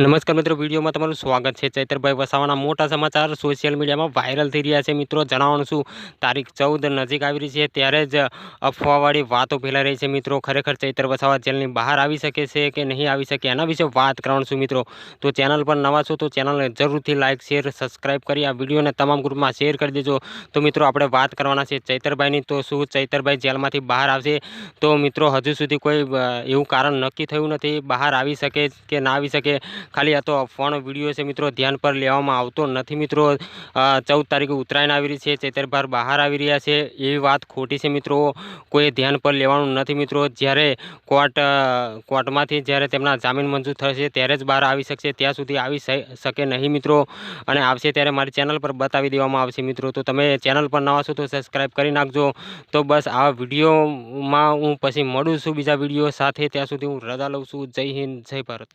નમસ્કાર મિત્રો, વિડીયોમાં તમારું સ્વાગત છે ચૈતરભાઈ વસાવાના મોટા સમાચાર સોશિયલ મીડિયામાં વાયરલ થઈ રહ્યા છે. મિત્રો, જણાવવાનું શું તારીખ ચૌદ નજીક આવી રહી છે, ત્યારે જ અફવાવાળી વાતો ફેલાઈ રહી છે. મિત્રો, ખરેખર ચૈતર વસાવા જેલની બહાર આવી શકે છે કે નહીં આવી શકે, એના વિશે વાત કરવાનું છું મિત્રો. તો ચેનલ પર નવા છો તો ચેનલને જરૂરથી લાઇક શેર, સબસ્ક્રાઇબ કરી આ વિડીયોને તમામ ગ્રુપમાં શેર કરી દેજો. તો મિત્રો, આપણે વાત કરવાના છે ચૈતરભાઈની. તો શું ચૈતરભાઈ જેલમાંથી બહાર આવશે? તો મિત્રો, હજુ સુધી કોઈ એવું કારણ નક્કી થયું નથી, બહાર આવી શકે કે ના આવી શકે? ખાલી આ તો અફવાનો વીડિયો છે મિત્રો, ધ્યાન પર લેવામાં આવતો નથી મિત્રો. ચૌદ તારીખે ઉત્તરાયણ આવી રહી છે ચૈતરભાર બહાર આવી રહ્યા છે. એવી વાત ખોટી છે મિત્રો, કોઈ ધ્યાન પર લેવાનું નથી મિત્રો. જ્યારે કોર્ટ કોર્ટમાંથી જ્યારે તેમના જામીન મંજૂર થશે ત્યારે જ બહાર આવી શકશે, ત્યાં સુધી આવી શકે નહીં મિત્રો. અને આવશે ત્યારે મારી ચેનલ પર બતાવી દેવામાં આવશે મિત્રો. તો તમે ચેનલ પર નવા છો તો સબસ્ક્રાઈબ કરી નાખજો. તો બસ આ વિડીયોમાં હું પછી મળું છું બીજા વીડિયો સાથે. ત્યાં સુધી હું રજા લઉં છું. જય હિન્દ, જય ભારત.